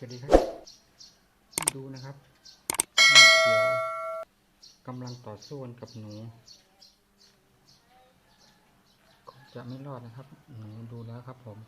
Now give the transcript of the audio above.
สวัสดีครับ ดูนะครับแม่เขียวกำลังต่อสู้กับหนูคงจะไม่รอดนะครับ หนูดูแล้วครับผม